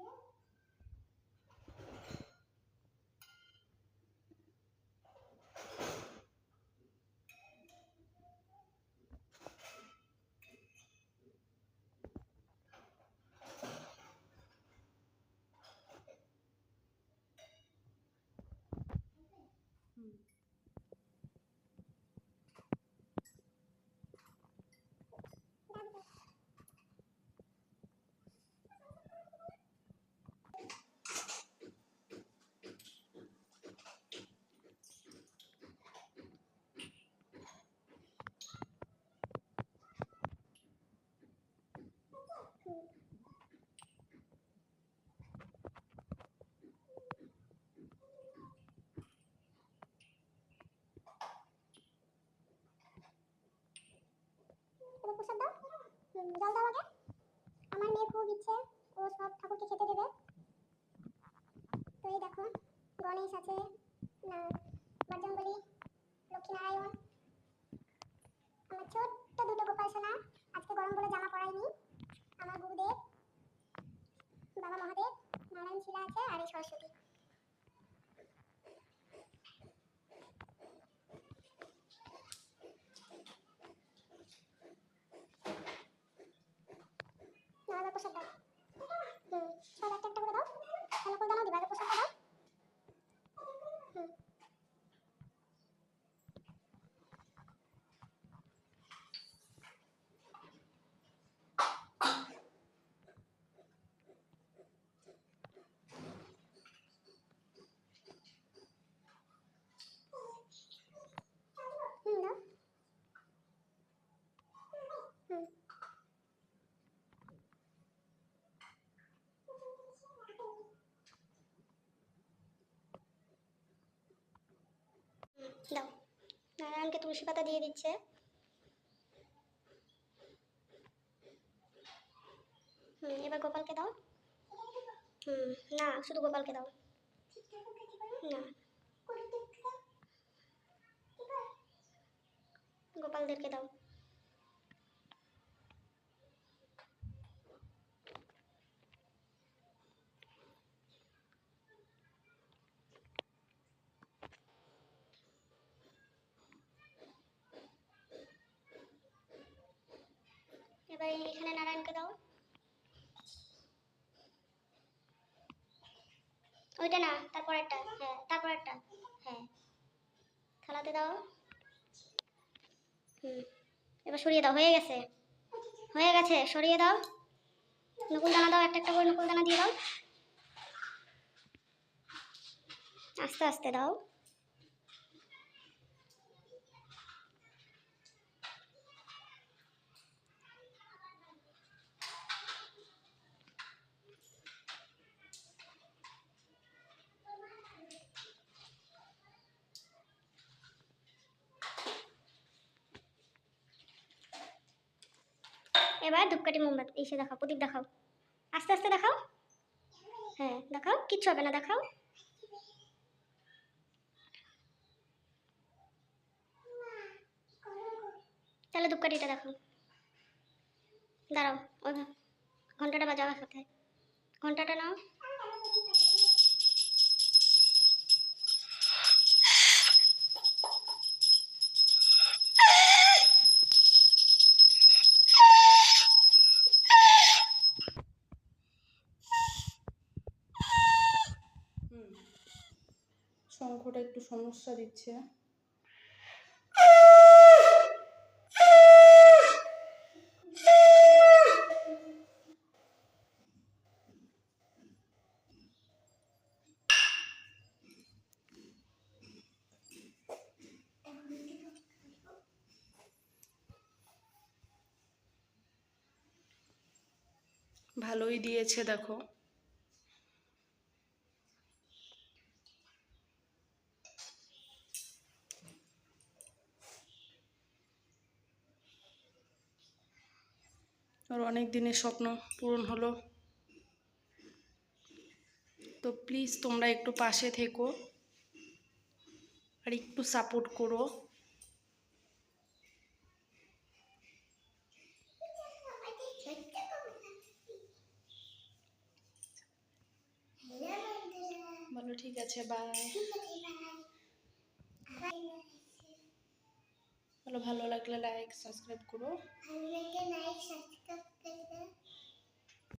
what? জল দাও আগে। আমার মেয়ে খুব ইচ্ছে, ও সব ঠাকুরকে খেতে দেবে। তো এই দেখো, গণেশ আছে, না বজরঙ্গলী লক্ষ্মীনারায়ণ আমার ছোট্ট দুটো গোপাল সোনা আজকে গরম বলে জামা পরাইনি আমার গুরুদেব বাবা মহাদেব নারায়ণ শিলা আছে আর এই সরস্বতী না এবার প্রসাদ দাও হুম সব একটা একটা করে দাও কেন করে দাও দিবা এবার প্রসাদটা দাও হুম হুম দাও হুম দাও। নারায়ণকে তুলসী পাতা দিয়ে দিচ্ছে। হুম, এবার গোপালকে দাও। হুম, না, শুধু গোপালকে দাও। না। গোপালদেরকে দাও। এবার এখানে নারায়ণকে দাও। ওইটা না তারপরেরটা হ্যাঁ তারপরেরটা হ্যাঁ। থালাতে দাও। হুম, এবার সরিয়ে দাও, হয়ে গেছে। হয়ে গেছে, সরিয়ে দাও। নকুল দানা দাও, একটা একটা করে নকুল দানা দিয়ে দাও। আস্তে আস্তে দাও। এবার ধূপকাঠি মোমবাতি এসে দেখাও, প্রদীপ দেখাও। আস্তে আস্তে দেখাও। হ্যাঁ দেখাও। কিচ্ছু হবে না, দেখাও। তাহলে ধূপকাঠিটা দেখাও। দাঁড়াও ঘন্টাটা বাজাও সাথে ঘন্টাটা নাও। শঙ্খটা একটু সমস্যা দিচ্ছে। ভালোই দিয়েছে দেখো। আর অনেক দিনের স্বপ্ন পূরণ হলো। তো প্লিজ তোমরা একটু পাশে থেকো আর একটু সাপোর্ট করো। বলো ঠিক আছে বাই ভালো ভালো লাগলে লাইক সাবস্ক্রাইব করো।